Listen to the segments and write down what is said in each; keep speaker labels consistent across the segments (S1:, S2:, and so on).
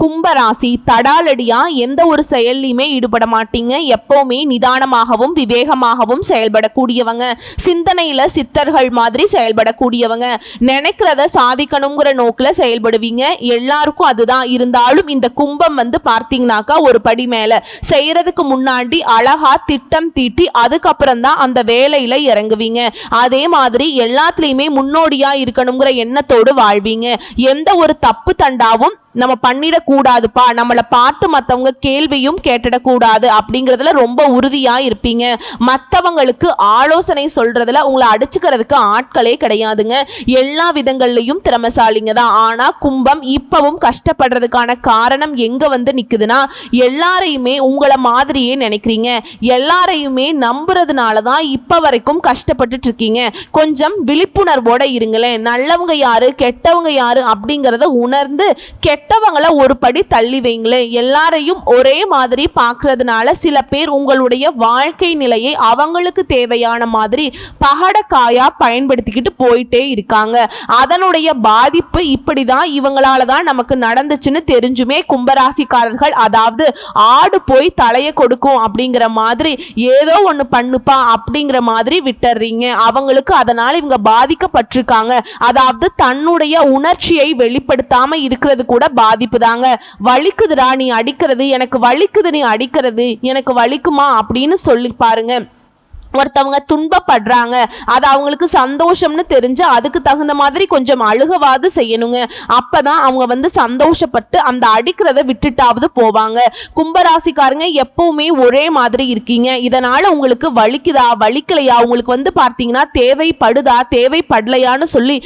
S1: கும்பராசி தடாலடியா எந்த ஒரு செயல்லையுமே ஈடுபட மாட்டீங்க எப்பவுமே நிதானமாகவும் விவேகமாகவும் செயல்படக்கூடியவங்க. சிந்தனையில சித்தர்கள் மாதிரி செயல்படக்கூடியவங்க. நினைக்கிறத சாதிக்கணுங்கிற நோக்கில் செயல்படுவீங்க. எல்லாருக்கும் அதுதான். இருந்தாலும் இந்த கும்பம் வந்து பார்த்தீங்கன்னாக்கா ஒரு படி மேல. செய்யறதுக்கு முன்னாடி அழகா திட்டம் தீட்டி அதுக்கப்புறம் தான் அந்த வேலையில இறங்குவீங்க. அதே மாதிரி எல்லாத்துலேயுமே முன்னோடியா இருக்கணுங்கிற எண்ணத்தோடு வாழ்வீங்க. எந்த ஒரு தப்பு தண்டாவும் நம்ம கூடாதுப்பா. நம்மளை பார்த்து மற்றவங்க கேள்வியும் கேட்டுடக்கூடாது அப்படிங்கிறதுல ரொம்ப உறுதியாக இருப்பீங்க. மற்றவங்களுக்கு ஆலோசனை சொல்கிறதுல உங்களை அடிச்சுக்கிறதுக்கு ஆட்களே கிடையாதுங்க. எல்லா விதங்கள்லையும் திறமைசாலிங்க தான். ஆனால் கும்பம் இப்போவும் கஷ்டப்படுறதுக்கான காரணம் எங்கே வந்து நிற்குதுன்னா எல்லாரையுமே உங்களை மாதிரியே நினைக்கிறீங்க. எல்லாரையுமே நம்புறதுனால தான் இப்போ வரைக்கும் கஷ்டப்பட்டுட்டு இருக்கீங்க. கொஞ்சம் விழிப்புணர்வோட இருங்களேன். நல்லவங்க யாரு கெட்டவங்க யாரு அப்படிங்கிறத உணர்ந்து கெட்டவங்களை ஒரு படி தள்ளி வைங்களேன். எல்லாரையும் ஒரே மாதிரி பார்க்கறதுனால சில பேர் உங்களுடைய வாழ்க்கை நிலையை அவங்களுக்கு தேவையான மாதிரி பகடக்காயா பயன்படுத்திக்கிட்டு போயிட்டே இருக்காங்க. அதனுடைய பாதிப்பு இப்படி தான் இவங்களால தான் நமக்கு நடந்துச்சுன்னு தெரிஞ்சுமே கும்பராசிக்காரர்கள். அதாவது ஆடு போய் தலையை கொடுக்கும் அப்படிங்கிற மாதிரி ஏதோ ஒன்று பண்ணுப்பா அப்படிங்கிற மாதிரி விட்டுறீங்க. அவங்களுக்கு அதனால் இவங்க பாதிக்கப்பட்டிருக்காங்க. அதாவது தன்னுடைய உணர்ச்சியை வெளிப்படுத்தாமல் இருக்கிறது கூட பாதிப்பு தாங்க வலிக்குதுடா நீ அடிக்கிறது எனக்கு வலிக்குது நீ அடிக்கிறது எனக்கு வலிக்குமா அப்படின்னு சொல்லி பாருங்க. ஒருத்தவங்க துன்பப்படுறாங்க. அது அவங்களுக்கு சந்தோஷம்னு தெரிஞ்சு அதுக்கு தகுந்த மாதிரி கொஞ்சம் அழுகவாது செய்யணுங்க. அப்போ தான் அவங்க வந்து சந்தோஷப்பட்டு அந்த அடிக்கிறத விட்டுட்டாவது போவாங்க. கும்பராசிக்காரங்க எப்பவுமே ஒரே மாதிரி இருக்கீங்க. இதனால் உங்களுக்கு வலிக்குதா வலிக்கலையா? உங்களுக்கு வந்து பார்த்தீங்கன்னா தேவைப்படுதா தேவைப்படலையான்னு சொல்லி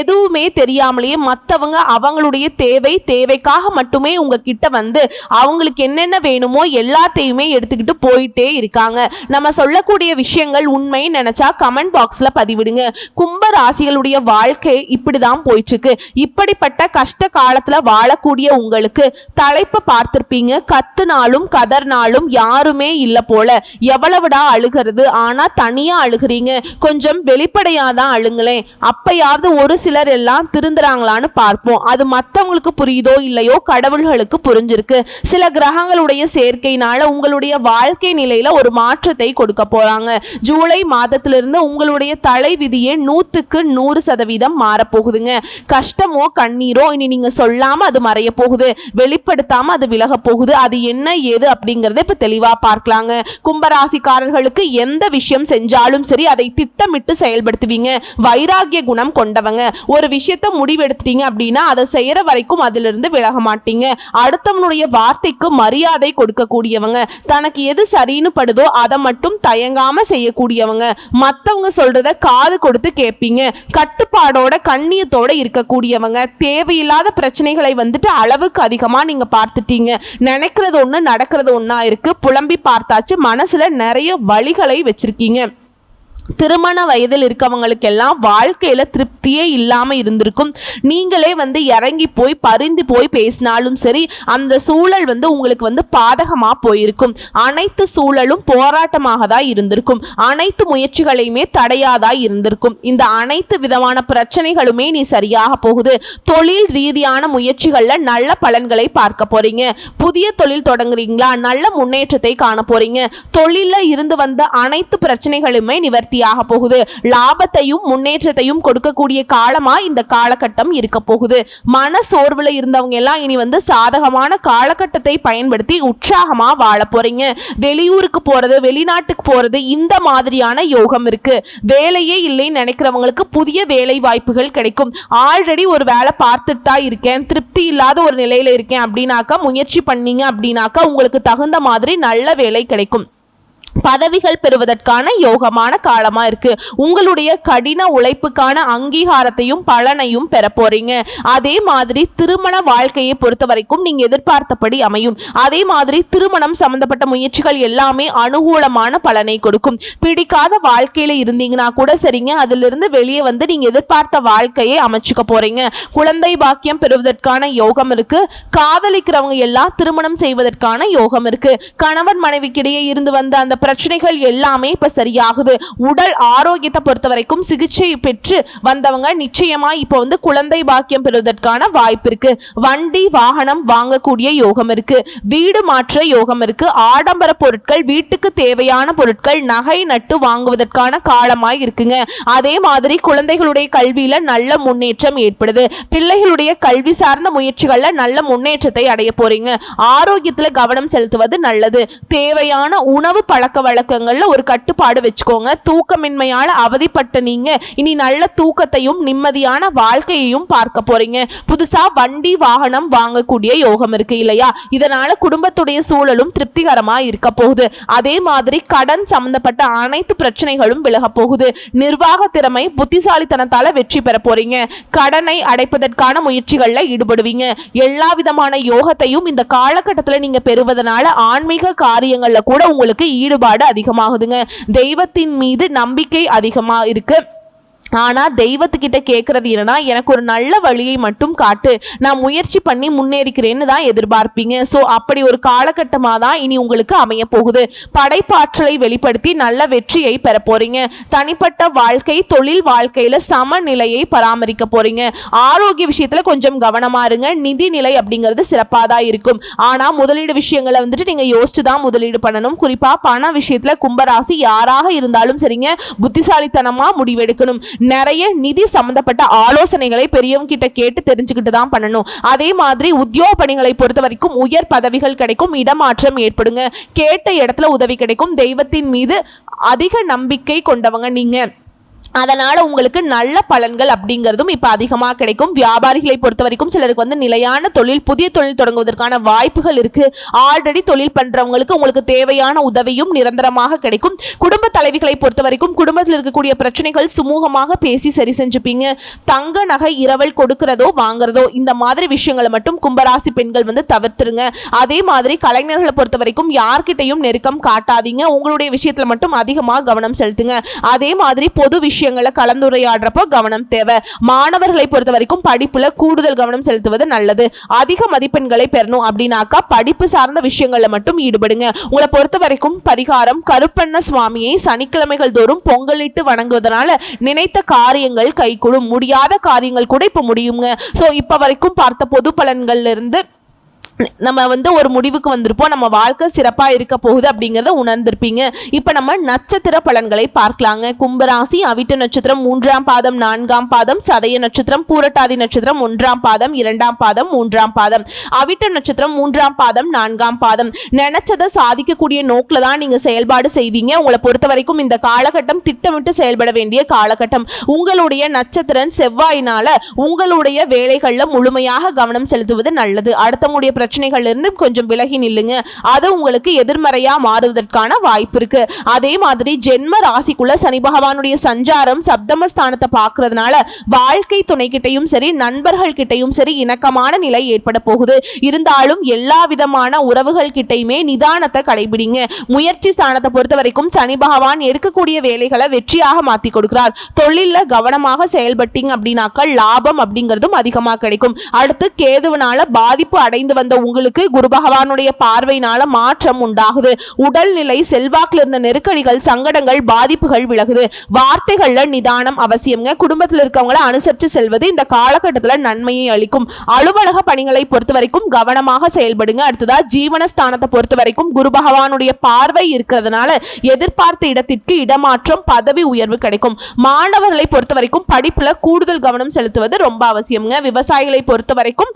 S1: எதுவுமே தெரியாமலேயே மற்றவங்க அவங்களுடைய தேவை தேவைக்காக மட்டுமே உங்ககிட்ட வந்து அவங்களுக்கு என்னென்ன வேணுமோ எல்லாத்தையுமே எடுத்துக்கிட்டு போயிட்டே இருக்காங்க. நம்ம சொல்லக்கூடிய விஷயம் விஷயங்கள் உண்மை நினைச்சா கமெண்ட் பாக்ஸ்ல பதிவிடுங்க. கும்ப ராசிகளுடைய வாழ்க்கை இப்படிதான் போயிட்டு இருக்கு இப்படிப்பட்ட கஷ்ட காலத்துல வாழக்கூடிய உங்களுக்கு தலைப்பை பார்த்திருப்பீங்க. கத்துனாலும் கதர்னாலும் யாருமே இல்ல போல. எவ்வளவுடா அழுகிறது? ஆனா தனியா அழுகிறீங்க. கொஞ்சம் வெளிப்படையாதான் அழுங்களேன். அப்பயாவது ஒரு சிலர் எல்லாம் திருந்துறாங்களான்னு பார்ப்போம். அது மற்றவங்களுக்கு புரியுதோ இல்லையோ கடவுள்களுக்கு புரிஞ்சிருக்கு. சில கிரகங்களுடைய சேர்க்கையினால உங்களுடைய வாழ்க்கை நிலையில ஒரு மாற்றத்தை கொடுக்க போறாங்க. ஜூலை மாதத்திலிருந்து உங்களுடைய தலை விதியே நூற்றுக்கு நூறு சதவீதம் மாறப்போகுதுங்க. கஷ்டமோ கண்ணீரோ இனி நீங்க சொல்லாம அது மறைய போகுது வெளிப்படுத்தாம அது விலக போகுது அது என்ன ஏது அப்படிங்கறத இப்ப தெளிவா பார்க்கலாங்க. கும்பராசிக்காரர்களுக்கு எந்த விஷயம் செஞ்சாலும் சரி அதை திட்டமிட்டு செயல்படுத்துவீங்க. வைராகிய குணம் கொண்டவங்க. ஒரு விஷயத்த முடிவெடுத்துட்டீங்க அப்படின்னா அதை செய்யற வரைக்கும் அதிலிருந்து விலக மாட்டீங்க. அடுத்தவனுடைய வார்த்தைக்கு மரியாதை கொடுக்கக்கூடியவங்க. தனக்கு எது சரின்னு படுதோ அதை மட்டும் தயங்காம செய்யக்கூடியவங்க. மற்றவங்க சொல்றத காது கொடுத்து கேட்பீங்க. கட்டுப்பாடோட கண்ணியத்தோட இருக்கக்கூடியவங்க. தேவையில்லாத பிரச்சனைகளை வந்துட்டு அளவுக்கு அதிகமா நீங்க பார்த்துட்டீங்க. நினைக்கிறது ஒண்ணு நடக்கிறது ஒன்றா இருக்கு. புலம்பி பார்த்தாச்சு. மனசுல நிறைய வழிகளை வச்சிருக்கீங்க. திருமண வயதில் இருக்கவங்களுக்கெல்லாம் வாழ்க்கையில் திருப்தியே இல்லாமல் இருந்திருக்கும். நீங்களே வந்து இறங்கி போய் பரிந்து போய் பேசினாலும் சரி அந்த சூழல் வந்து உங்களுக்கு வந்து பாதகமாக போயிருக்கும். அனைத்து சூழலும் போராட்டமாக தான் இருந்திருக்கும். அனைத்து முயற்சிகளையுமே தடையாதா இருந்திருக்கும். இந்த அனைத்து விதமான பிரச்சனைகளுமே நீ சரியாக போகுது. தொழில் ரீதியான முயற்சிகளில் நல்ல பலன்களை பார்க்க போறீங்க. புதிய தொழில் தொடங்குறீங்களா? நல்ல முன்னேற்றத்தை காண போறீங்க. தொழிலில் இருந்து வந்த அனைத்து பிரச்சனைகளுமே நிவர்த்தி நிவர்த்தியாக போகுது. லாபத்தையும் முன்னேற்றத்தையும் கொடுக்கக்கூடிய காலமா இந்த காலகட்டம் இருக்க போகுது. மன சோர்வுல இருந்தவங்க எல்லாம் இனி வந்து சாதகமான காலகட்டத்தை பயன்படுத்தி உற்சாகமா வாழ போறீங்க. வெளியூருக்கு போறது வெளிநாட்டுக்கு போறது இந்த மாதிரியான யோகம் இருக்கு. வேலையே இல்லைன்னு நினைக்கிறவங்களுக்கு புதிய வேலை வாய்ப்புகள் கிடைக்கும். ஆல்ரெடி ஒரு வேலை பார்த்துட்டு தான் இருக்கேன். திருப்தி இல்லாத ஒரு நிலையில இருக்கேன் அப்படின்னாக்கா முயற்சி பண்ணீங்க அப்படின்னாக்கா உங்களுக்கு தகுந்த மாதிரி நல்ல வேலை கிடைக்கும். பதவிகள் பெறுவதற்கான யோகமான காலமாக இருக்குது உங்களுடைய கடின உழைப்புக்கான அங்கீகாரத்தையும் பலனையும் பெற போகிறீங்க அதே மாதிரி திருமண வாழ்க்கையை பொறுத்த வரைக்கும் நீங்கள் எதிர்பார்த்தபடி அமையும். அதே மாதிரி திருமணம் சம்பந்தப்பட்ட முயற்சிகள் எல்லாமே அனுகூலமான பலனை கொடுக்கும். பிடிக்காத வாழ்க்கையில் இருந்தீங்கன்னா கூட சரிங்க. அதிலிருந்து வெளியே வந்து நீங்கள் எதிர்பார்த்த வாழ்க்கையை அமைச்சுக்க போகிறீங்க குழந்தை பாக்கியம் பெறுவதற்கான யோகம் இருக்குது காதலிக்கிறவங்க எல்லாம் திருமணம் செய்வதற்கான யோகம் இருக்குது கணவன் மனைவிக்கிடையே இருந்து வந்த அந்த பிரச்சனைகள் எல்லாமே இப்போ சரியாகுது. உடல் ஆரோக்கியத்தை பொறுத்த வரைக்கும் சிகிச்சை பெற்று வந்தவங்க நிச்சயமா இப்போ வந்து குழந்தை பாக்கியம் பெறுவதற்கான வாய்ப்பு இருக்கு. வண்டி வாகனம் வாங்கக்கூடிய யோகம் இருக்கு. வீடு மாற்ற யோகம் இருக்கு. ஆடம்பர பொருட்கள் வீட்டுக்கு தேவையான பொருட்கள் நகை நட்டு வாங்குவதற்கான காலமாய் இருக்குங்க. அதே மாதிரி குழந்தைகளுடைய கல்வியில நல்ல முன்னேற்றம் ஏற்படுது. பிள்ளைகளுடைய கல்வி சார்ந்த முயற்சிகள்ல நல்ல முன்னேற்றத்தை அடைய போறீங்க. ஆரோக்கியத்துல கவனம் செலுத்துவது நல்லது. தேவையான உணவு பழக்க வழக்கங்களில் ஒரு கட்டுப்பாடு வச்சுக்கோங்க. தூக்கமின்மையால் அவதிப்பட்ட நீங்கள் இனி நல்ல தூக்கத்தையும் நிம்மதியான வாழ்க்கையையும் பார்க்க போகிறீங்க புதுசாக வண்டி வாகனம் வாங்கக்கூடிய யோகம் இருக்கு இல்லையா? இதனால் குடும்பத்துடைய சூழலும் திருப்திகரமாக இருக்க போகுது. அதே மாதிரி கடன் சம்மந்தப்பட்ட அனைத்து பிரச்சனைகளும் விலக போகுது. நிர்வாக திறமை புத்திசாலித்தனத்தால் வெற்றி பெற போகிறீங்க கடனை அடைப்பதற்கான முயற்சிகளில் ஈடுபடுவீங்க. எல்லா விதமான யோகத்தையும் இந்த காலகட்டத்தில் நீங்கள் பெறுவதனால ஆன்மீக காரியங்களில் கூட உங்களுக்கு ஈடுபாடு அதிகமாகுதுங்க. தெய்வத்தின் மீது நம்பிக்கை அதிகமாக இருக்கு. ஆனால் தெய்வத்துக்கிட்ட கேட்கறது என்னன்னா எனக்கு ஒரு நல்ல வழியை மட்டும் காட்டு. நான் முயற்சி பண்ணி முன்னேறிக்கிறேன்னு தான் எதிர்பார்ப்பீங்க. ஸோ அப்படி ஒரு காலகட்டமாக தான் இனி உங்களுக்கு அமைய போகுது படைப்பாற்றலை வெளிப்படுத்தி நல்ல வெற்றியை பெற போறீங்க. தனிப்பட்ட வாழ்க்கை தொழில் வாழ்க்கையில சமநிலையை பராமரிக்க போறீங்க. ஆரோக்கிய விஷயத்துல கொஞ்சம் கவனமா இருங்க. நிதிநிலை அப்படிங்கிறது சிறப்பாக தான் இருக்கும். ஆனா முதலீடு விஷயங்களை வந்துட்டு நீங்க யோசிச்சு தான் முதலீடு பண்ணணும். குறிப்பா பண விஷயத்துல கும்பராசி யாராக இருந்தாலும் சரிங்க. புத்திசாலித்தனமா முடிவெடுக்கணும். நிறைய நிதி சம்பந்தப்பட்ட ஆலோசனைகளை பெரியவங்க கிட்ட கேட்டு தெரிஞ்சுக்கிட்டு தான் பண்ணணும். அதே மாதிரி உத்தியோக பணிகளை பொறுத்த வரைக்கும் உயர் பதவிகள் கிடைக்கும் இடமாற்றம் ஏற்படுங்க. கேட்ட இடத்துல உதவி கிடைக்கும். தெய்வத்தின் மீது அதிக நம்பிக்கை கொண்டவங்க நீங்கள் அதனால் உங்களுக்கு நல்ல பலன்கள் அப்படிங்கிறதும் இப்போ அதிகமாக கிடைக்கும். வியாபாரிகளை பொறுத்த வரைக்கும் சிலருக்கு வந்து நிலையான தொழில் புதிய தொழில் தொடங்குவதற்கான வாய்ப்புகள் இருக்குது ஆல்ரெடி தொழில் பண்ணுறவங்களுக்கு உங்களுக்கு தேவையான உதவியும் நிரந்தரமாக கிடைக்கும். குடும்ப தலைவிகளை பொறுத்த வரைக்கும் குடும்பத்தில் இருக்கக்கூடிய பிரச்சனைகள் சுமூகமாக பேசி சரி செஞ்சுப்பீங்க. தங்க நகை இரவல் கொடுக்கிறதோ வாங்குறதோ இந்த மாதிரி விஷயங்களை மட்டும் கும்பராசி பெண்கள் வந்து தவிர்த்துருங்க. அதே மாதிரி கலைஞர்களை பொறுத்த வரைக்கும் யார்கிட்டையும் நெருக்கம் காட்டாதீங்க. உங்களுடைய விஷயத்தில் மட்டும் அதிகமாக கவனம் செலுத்துங்க. அதே மாதிரி பொது விஷயம் விஷயங்களை கலந்துரையாடுறப்போ கவனம் தேவை. மாணவர்களை பொறுத்த வரைக்கும் படிப்புல கூடுதல் கவனம் செலுத்துவது நல்லது. அதிக மதிப்பெண்களை பெறணும் அப்படின்னாக்கா படிப்பு சார்ந்த விஷயங்களில் மட்டும் ஈடுபடுங்க. உங்களை பொறுத்த வரைக்கும் பரிகாரம் கருப்பண்ண சுவாமியை சனிக்கிழமைகள் தோறும் பொங்கலிட்டு வணங்குவதனால நினைத்த காரியங்கள் கைகூடும். முடியாத காரியங்கள் கூட இப்போ முடியுங்க. ஸோ இப்போ வரைக்கும் பார்த்த பொது பலன்கள்ல இருந்து நம்ம வந்து ஒரு முடிவுக்கு வந்திருப்போம். நம்ம வாழ்க்கை சிறப்பாக இருக்க போகுது அப்படிங்கிறத உணர்ந்திருப்பீங்க. இப்போ நம்ம நட்சத்திர பலன்களை பார்க்கலாங்க. கும்பராசி அவிட்ட நட்சத்திரம் மூன்றாம் பாதம் நான்காம் பாதம் சதய நட்சத்திரம் பூரட்டாதி நட்சத்திரம் ஒன்றாம் பாதம் இரண்டாம் பாதம் மூன்றாம் பாதம். அவிட்ட நட்சத்திரம் மூன்றாம் பாதம் நான்காம் பாதம். நினைச்சதை சாதிக்கக்கூடிய நோக்கில் தான் நீங்கள் செயல்பாடு செய்வீங்க. உங்களை பொறுத்த வரைக்கும் இந்த காலகட்டம் திட்டமிட்டு செயல்பட வேண்டிய காலகட்டம். உங்களுடைய நட்சத்திரன் செவ்வாயினால உங்களுடைய வேலைகளில் முழுமையாக கவனம் செலுத்துவது நல்லது. அடுத்தவங்களுடைய பிரச்சனைகள் இருந்து கொஞ்சம் விலகி நில்லுங்க. அது உங்களுக்கு எதிர்மறையா மாறுவதற்கான வாய்ப்பு இருக்கு. அதே மாதிரி ஜென்ம ராசிக்குள்ள சனி பகவானுடைய சஞ்சாரம் சப்தமஸ்தானத்தை பார்க்கறதுனால வாழ்க்கை துணை கிட்டையும் சரி நண்பர்கள் கிட்டையும் சரி இணக்கமான நிலை ஏற்பட போகுது. இருந்தாலும் எல்லா விதமான உறவுகள் கிட்டையுமே நிதானத்தை கடைபிடிங்க. முயற்சி ஸ்தானத்தை பொறுத்த வரைக்கும் சனி பகவான் எடுக்கக்கூடிய வேலைகளை வெற்றியாக மாத்தி கொடுக்கிறார். தொழில கவனமாக செயல்பட்டீங்க அப்படின்னாக்கா லாபம் அப்படிங்கிறதும் அதிகமாக கிடைக்கும். அடுத்து கேதுவனால பாதிப்பு அடைந்து வந்த உங்களுக்கு குரு பகவானுடைய பார்வையினால மாற்றம் உண்டாகுது. உடல்நிலை செல்வாக்கில் இருந்த நெருக்கடிகள் சங்கடங்கள் பாதிப்புகள் விலகுது. வார்த்தைகள்ல நிதானம் அவசியம்ங்க. குடும்பத்தில் இருக்கவங்கள அனுசரித்து செல்வது இந்த காலகட்டத்தில் நன்மையை அளிக்கும். அலுவலக பணிகளை பொறுத்த வரைக்கும் கவனமாக செயல்படுங்க. அடுத்ததா ஜீவனஸ்தானத்தை பொறுத்த வரைக்கும் குரு பகவானுடைய பார்வை இருக்கிறதுனால எதிர்பார்த்த இடத்திற்கு இடமாற்றம் பதவி உயர்வு கிடைக்கும். மாணவர்களை பொறுத்த வரைக்கும் படிப்புல கூடுதல் கவனம் செலுத்துவது ரொம்ப அவசியம்ங்க. விவசாயிகளை பொறுத்த வரைக்கும்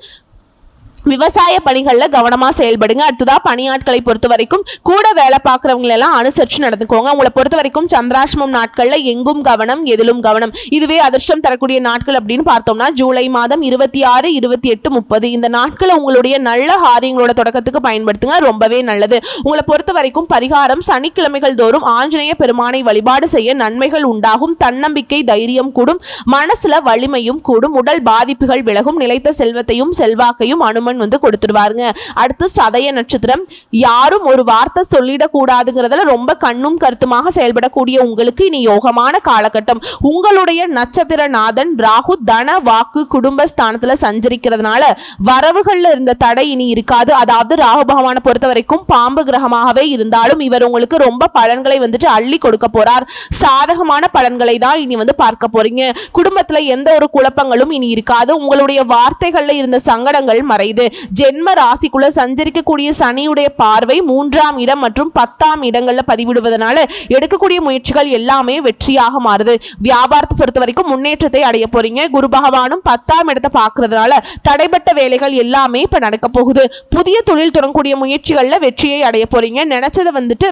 S1: விவசாய பணிகளில் கவனமாக செயல்படுங்க. அடுத்ததாக பணியாட்களை பொறுத்த வரைக்கும் கூட வேலை பார்க்குறவங்களெல்லாம் அனுசரித்து நடந்துக்கோங்க. உங்களை பொறுத்த வரைக்கும் சந்திராஷ்மம் நாட்களில் எங்கும் கவனம் எதிலும் கவனம். இதுவே அதிர்ஷ்டம் தரக்கூடிய நாட்கள் அப்படின்னு பார்த்தோம்னா ஜூலை மாதம் இருபத்தி ஆறு இருபத்தி எட்டு முப்பது. இந்த நாட்களை உங்களுடைய நல்ல காரியங்களோட தொடக்கத்துக்கு பயன்படுத்துங்க. ரொம்பவே நல்லது. உங்களை பொறுத்த வரைக்கும் பரிகாரம் சனிக்கிழமைகள் தோறும் ஆஞ்சநேய பெருமானை வழிபாடு செய்ய நன்மைகள் உண்டாகும். தன்னம்பிக்கை தைரியம் கூடும். மனசுல வலிமையும் கூடும். உடல் பாதிப்புகள் விலகும். நிலைத்த செல்வத்தையும் செல்வாக்கையும் அனுமன் பலன் வந்து கொடுத்துருவாருங்க அடுத்து சதய நட்சத்திரம். யாரும் ஒரு வார்த்தை சொல்லிடக்கூடாதுங்கிறதுல ரொம்ப கண்ணும் கருத்துமாக செயல்படக்கூடிய உங்களுக்கு இனி யோகமான காலகட்டம். உங்களுடைய நட்சத்திர நாதன் ராகு தன வாக்கு குடும்ப ஸ்தானத்துல சஞ்சரிக்கிறதுனால வரவுகள்ல இருந்த தடை இனி இருக்காது. அதாவது ராகு பகவானை பொறுத்த வரைக்கும் பாம்பு கிரகமாகவே இருந்தாலும் இவர் உங்களுக்கு ரொம்ப பலன்களை வந்துட்டு அள்ளி கொடுக்க போறார். சாதகமான பலன்களை தான் இனி வந்து பார்க்க போறீங்க. குடும்பத்துல எந்த ஒரு குழப்பங்களும் இனி இருக்காது. உங்களுடைய வார்த்தைகள்ல இருந்த சங்கடங்கள் மறையுது. ஜென்ம ராசிக்குள்ள சஞ்சரிக்கக்கூடிய சனியுடைய பார்வை மூன்றாம் இடம் மற்றும் பத்தாம் இடங்கள்ல பதிவிடுவதனால எடுக்கக்கூடிய முயற்சிகள் எல்லாமே வெற்றியாக மாறுது. வியாபாரத்தை பொறுத்த வரைக்கும் முன்னேற்றத்தை அடைய போறீங்க. குரு பகவானும் பத்தாம் இடத்தை பார்க்கறதுனால தடைப்பட்ட வேலைகள் எல்லாமே இப்ப நடக்க போகுது. புதிய தொழில் தொடங்கக்கூடிய முயற்சிகள்ல வெற்றியை அடைய போறீங்க. நினைச்சதை வந்துட்டு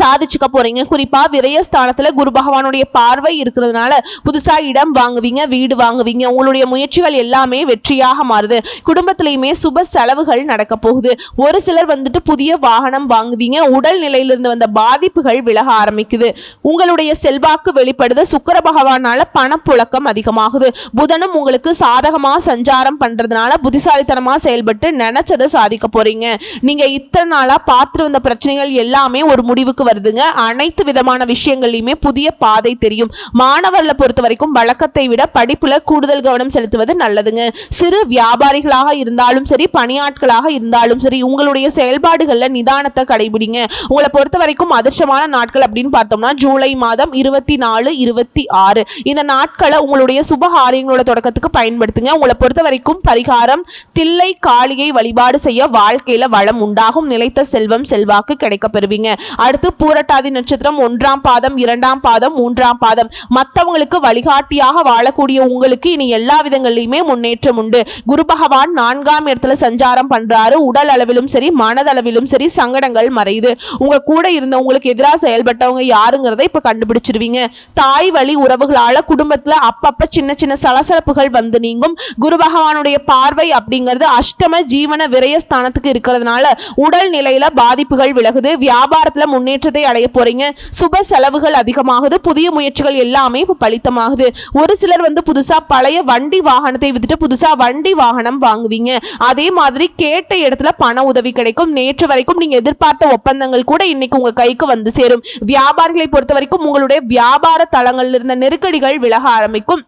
S1: சாதிச்சுக்க போறீங்க. குறிப்பா விரயஸ்தானத்துல குரு பகவானுடைய பார்வை இருக்கிறதுனால புதுசா இடம் வாங்குவீங்க வீடு வாங்குவீங்க. உங்களுடைய முயற்சிகள் எல்லாமே வெற்றியாக மாறுது. குடும்பத்திலையுமே சுப செலவுகள் நடக்க போகுது. ஒரு சிலர் வந்துட்டு புதிய வாகனம் வாங்குவீங்க. உடல் நிலையிலிருந்து வந்த பாதிப்புகள் விலக ஆரம்பிக்குது. உங்களுடைய செல்வாக்கு வெளிப்படுது. சுக்கர பகவானால பணப்புழக்கம் அதிகமாகுது. புதனும் உங்களுக்கு சாதகமா சஞ்சாரம் பண்றதுனால புத்திசாலித்தனமா செயல்பட்டு நினைச்சதை சாதிக்க போறீங்க. நீங்க இத்தனை நாளா பார்த்து வந்த பிரச்சனைகள் எல்லாமே ஒரு முடிவுக்கு வருதுங்க. அனைத்து விதமான விஷயங்கள்லையுமே புதிய பாதை தெரியும். மாணவர்களை பொறுத்த வரைக்கும் வழக்கத்தை விட படிப்புல கூடுதல் கவனம் செலுத்துவது நல்லதுங்க. சிறு வியாபாரிகளாக இருந்தாலும் சரி பணியாட்களாக இருந்தாலும் சரி உங்களுடைய செயல்பாடுகள்ல நிதானத்தை கடைபிடிங்க. உங்களை பொறுத்த வரைக்கும் அதிர்ஷ்டமான நாட்கள் அப்படின்னு பார்த்தோம்னா ஜூலை மாதம் இருபத்தி நாலு இருபத்தி ஆறு இந்த நாட்களை உங்களுடைய சுபகாரியங்களோட தொடக்கத்துக்கு பயன்படுத்துங்க. உங்களை பொறுத்த வரைக்கும் பரிகாரம் தில்லை காளியை வழிபாடு செய்ய வாழ்க்கையில வளம் உண்டாகும். நிலைத்த செல்வம் செல்வாக்கு கிடைக்க பெறுவீங்க அடுத்து பூரட்டாதி நட்சத்திரம் ஒன்றாம் பாதம் இரண்டாம் பாதம் மூன்றாம் பாதம். மற்றவங்களுக்கு வழிகாட்டியாக வாழக்கூடிய உங்களுக்கு இனி எல்லா விதங்கள்லையுமே முன்னேற்றம் உண்டு. குரு பகவான் நான்காம் இடத்துல சஞ்சாரம் பண்றாரு. உடல் அளவிலும் சரி மனதளவிலும் சரி சங்கடங்கள் மறையுது. உங்க கூட இருந்த உங்களுக்கு எதிராக செயல்பட்டவங்க யாருங்கிறத இப்ப கண்டுபிடிச்சிருவீங்க. தாய் வழி உறவுகளால குடும்பத்துல அப்பப்ப சின்ன சின்ன சலசலப்புகள் வந்து நீங்கும். குரு பகவானுடைய பார்வை அப்படிங்கிறது அஷ்டம ஜீவன விரயஸ்தானத்துக்கு இருக்கிறதுனால உடல் நிலையில பாதிப்புகள் விலகுது. வியாபாரத்துல முன்னேற்றத்தை அடைய போறீங்க. சுப செலவுகள் அதிகமாகுது. புதிய முயற்சிகள் எல்லாமே பலித்தமாகுது. ஒரு சிலர் வந்து புதுசா பழைய வண்டி வாகனத்தை வித்துட்டு புதுசா வண்டி வாகனம் வாங்குவீங்க. அதே மாதிரி கேட்ட இடத்துல பண உதவி கிடைக்கும். நேற்று வரைக்கும் நீங்க எதிர்பார்த்த ஒப்பந்தங்கள் கூட இன்னைக்கு உங்க கைக்கு வந்து சேரும். வியாபாரிகளை பொறுத்த வரைக்கும் உங்களுடைய வியாபார தளங்களில் இருந்த நெருக்கடிகள் விலக ஆரம்பிக்கும்.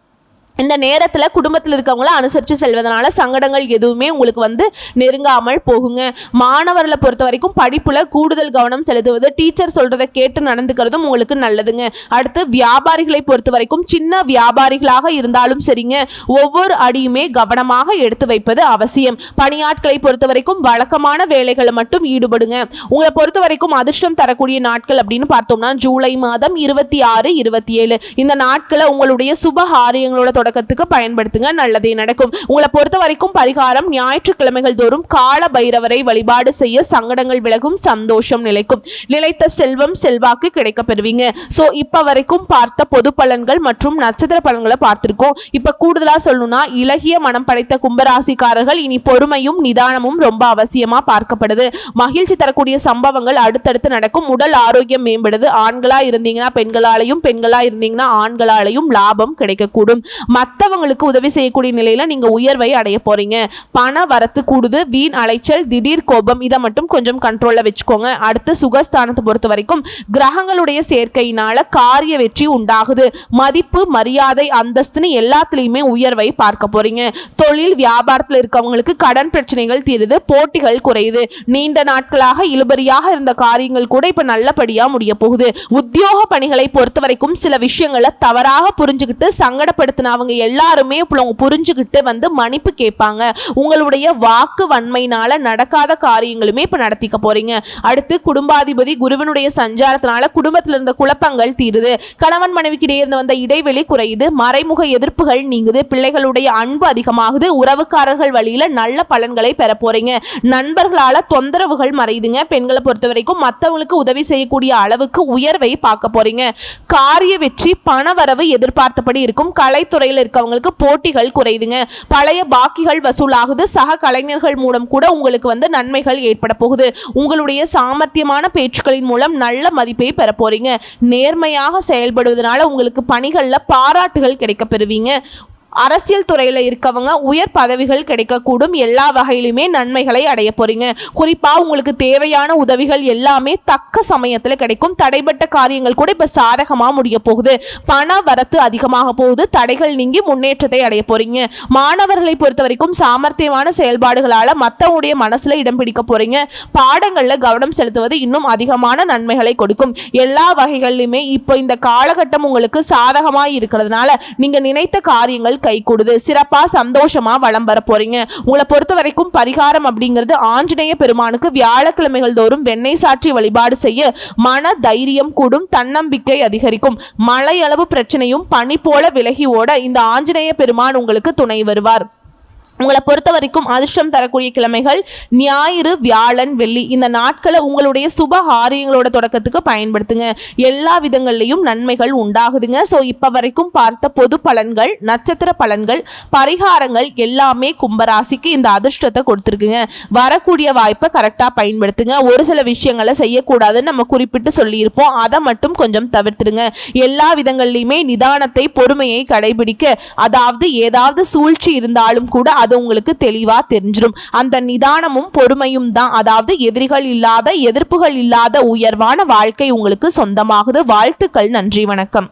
S1: இந்த நேரத்தில் குடும்பத்தில் இருக்கவங்கள அனுசரித்து செல்வதனால சங்கடங்கள் எதுவுமே உங்களுக்கு வந்து நெருங்காமல் போகுங்க. மாணவர்களை பொறுத்த வரைக்கும் படிப்பில் கூடுதல் கவனம் செலுத்துவது டீச்சர் சொல்கிறத கேட்டு நடந்துக்கிறதும் உங்களுக்கு நல்லதுங்க. அடுத்து வியாபாரிகளை பொறுத்த வரைக்கும் சின்ன வியாபாரிகளாக இருந்தாலும் சரிங்க. ஒவ்வொரு அடியுமே கவனமாக எடுத்து வைப்பது அவசியம். பணியாட்களை பொறுத்த வரைக்கும் வழக்கமான வேலைகளை மட்டும் ஈடுபடுங்க. உங்களை பொறுத்த வரைக்கும் அதிர்ஷ்டம் தரக்கூடிய நாட்கள் அப்படின்னு பார்த்தோம்னா ஜூலை மாதம் இருபத்தி ஆறு இருபத்தி ஏழு. இந்த நாட்களை உங்களுடைய சுப காரியங்களோட தொடக்கத்துக்கு பயன்படுத்துங்க நல்லதே நடக்கும். உங்களை பொறுத்த வரைக்கும் பரிகாரம் ஞாயிற்றுக்கிழமைகள் தோறும் கால பைரவரை வழிபாடு செய்ய சங்கடங்கள் விலகும் சந்தோஷம் நிலைக்கும். நிலைத்த செல்வம் செல்வாக்கு கிடைக்க பெறுவீங்க ஸோ இப்போ வரைக்கும் பார்த்த பொது பலன்கள் மற்றும் நட்சத்திர பலன்களை பார்த்திருக்கோம். இப்போ கூடுதலாக சொல்லணும்னா இலகிய மனம் படைத்த கும்பராசிக்காரர்கள் இனி பொறுமையும் நிதானமும் ரொம்ப அவசியமா பார்க்கப்படுது. மகிழ்ச்சி தரக்கூடிய சம்பவங்கள் அடுத்தடுத்து நடக்கும். உடல் ஆரோக்கியம் மேம்படுது. ஆண்களா இருந்தீங்கன்னா பெண்களாலையும் பெண்களா இருந்தீங்கன்னா ஆண்களாலையும் லாபம் கிடைக்கக்கூடும். மற்றவங்களுக்கு உதவி செய்யக்கூடிய நிலையில் நீங்கள் உயர்வை அடைய போகிறீங்க பண வரத்து கூடுது வீண் அலைச்சல் திடீர் கோபம் இதை மட்டும் கொஞ்சம் கண்ட்ரோலில் வச்சுக்கோங்க. அடுத்து சுகஸ்தானத்தை பொறுத்த வரைக்கும் கிரகங்களுடைய சேர்க்கையினால காரிய வெற்றி உண்டாகுது. மதிப்பு மரியாதை அந்தஸ்துன்னு எல்லாத்துலேயுமே உயர்வை பார்க்க போகிறீங்க தொழில் வியாபாரத்தில் இருக்கவங்களுக்கு கடன் பிரச்சனைகள் தீருது போட்டிகள் குறையுது. நீண்ட நாட்களாக இழுபறியாக இருந்த காரியங்கள் கூட இப்போ நல்லபடியாக முடிய போகுது. உத்தியோக பணிகளை பொறுத்த வரைக்கும் சில விஷயங்களை தவறாக புரிஞ்சுக்கிட்டு சங்கடப்படுத்தினவங்க எல்லாருமே இப்போ அவங்க புரிஞ்சுக்கிட்டு வந்து மன்னிப்பு கேட்பாங்க. உங்களுடைய வாக்கு வன்மையினால நடக்காத காரியங்களுமே இப்போ நடத்திக்க போறீங்க. அடுத்து குடும்பாதிபதி குருவனுடைய சஞ்சாரத்தினால குடும்பத்தில் இருந்த குழப்பங்கள் தீருது. கணவன் மனைவிக்கிடையே இருந்து வந்த இடைவெளி குறையுது. மறைமுக எதிர்ப்புகள் நீங்குது. பிள்ளைகளுடைய அன்பு அதிகமாகுது. உறவுக்காரர்கள் வழியில நல்ல பலன்களை பெற போறீங்க. நண்பர்களால தொந்தரவுகள் மறையுதுங்க. பெண்களை பொறுத்த வரைக்கும் மற்றவங்களுக்கு உதவி செய்யக்கூடிய அளவுக்கு உயர்வை பார்க்க போறீங்க. காரிய வெற்றி பணவரவு எதிர்பார்த்தபடி இருக்கும். கலைத்துறையில் இருக்கவங்களுக்கு போட்டிகள் குறையுதுங்க. பழைய பாக்கிகள் வசூலாகுது. சக கலைஞர்கள் மூலம் கூட உங்களுக்கு வந்து நன்மைகள் ஏற்பட போகுது. உங்களுடைய சாமர்த்தியமான பேச்சுக்களின் மூலம் நல்ல மதிப்பை பெற போறீங்க. நேர்மையாக செயல்படுவதனால உங்களுக்கு பணிகளில் பாராட்டுகள் கிடைக்க பெறுவீங்க. அரசியல் துறையில் இருக்கவங்க உயர் பதவிகள் கிடைக்கக்கூடும். எல்லா வகையிலுமே நன்மைகளை அடைய போறீங்க. குறிப்பாக உங்களுக்கு தேவையான உதவிகள் எல்லாமே தக்க சமயத்தில் கிடைக்கும். தடைப்பட்ட காரியங்கள் கூட இப்போ சாதகமாக முடிய போகுது. பண வரத்து அதிகமாக போகுது. தடைகள் நீங்கி முன்னேற்றத்தை அடைய போறீங்க. மாணவர்களை பொறுத்த வரைக்கும் சாமர்த்தியமான செயல்பாடுகளால் மற்றவங்களுடைய மனசில் இடம் பிடிக்க போறீங்க. பாடங்களில் கவனம் செலுத்துவது இன்னும் அதிகமான நன்மைகளை கொடுக்கும். எல்லா வகைகளிலுமே இப்போ இந்த காலகட்டம் உங்களுக்கு சாதகமாக இருக்கிறதுனால நீங்கள் நினைத்த காரியங்கள் கைகூடுது. சிறப்பா சந்தோஷமா வளம் வர போறீங்க. உங்களை பொறுத்த வரைக்கும் பரிகாரம் அப்படிங்கிறது ஆஞ்சநேய பெருமானுக்கு வியாழக்கிழமைகள் தோறும் வெண்ணெய் சாற்றி வழிபாடு செய்ய மன தைரியம் கூடும் தன்னம்பிக்கை அதிகரிக்கும். மழையளவு பிரச்சனையும் பனி போல விலகி ஓட இந்த ஆஞ்சநேய பெருமான் உங்களுக்கு துணை வருவார். உங்களை பொறுத்த வரைக்கும் அதிர்ஷ்டம் தரக்கூடிய கிழமைகள் ஞாயிறு வியாழன் வெள்ளி. இந்த நாட்களை உங்களுடைய சுப காரியங்களோட தொடக்கத்துக்கு பயன்படுத்துங்க. எல்லா விதங்கள்லையும் நன்மைகள் உண்டாகுதுங்க. ஸோ இப்போ வரைக்கும் பார்த்த பொது பலன்கள் நட்சத்திர பலன்கள் பரிகாரங்கள் எல்லாமே கும்பராசிக்கு இந்த அதிர்ஷ்டத்தை கொடுத்துருக்குங்க. வரக்கூடிய வாய்ப்பை கரெக்டாக பயன்படுத்துங்க. ஒரு சில விஷயங்களை செய்யக்கூடாதுன்னு நம்ம குறிப்பிட்டு சொல்லியிருப்போம். அதை மட்டும் கொஞ்சம் தவிர்த்துடுங்க எல்லா விதங்கள்லையுமே நிதானத்தை பொறுமையை கடைபிடிக்க. அதாவது ஏதாவது சூழ்ச்சி இருந்தாலும் கூட அது உங்களுக்கு தெளிவா தெரிஞ்சிடும் அந்த நிதானமும் பொறுமையும் தான். அதாவது எதிரிகள் இல்லாத எதிர்ப்புகள் இல்லாத உயர்வான வாழ்க்கை உங்களுக்கு சொந்தமாகுது. வாழ்த்துக்கள். நன்றி வணக்கம்.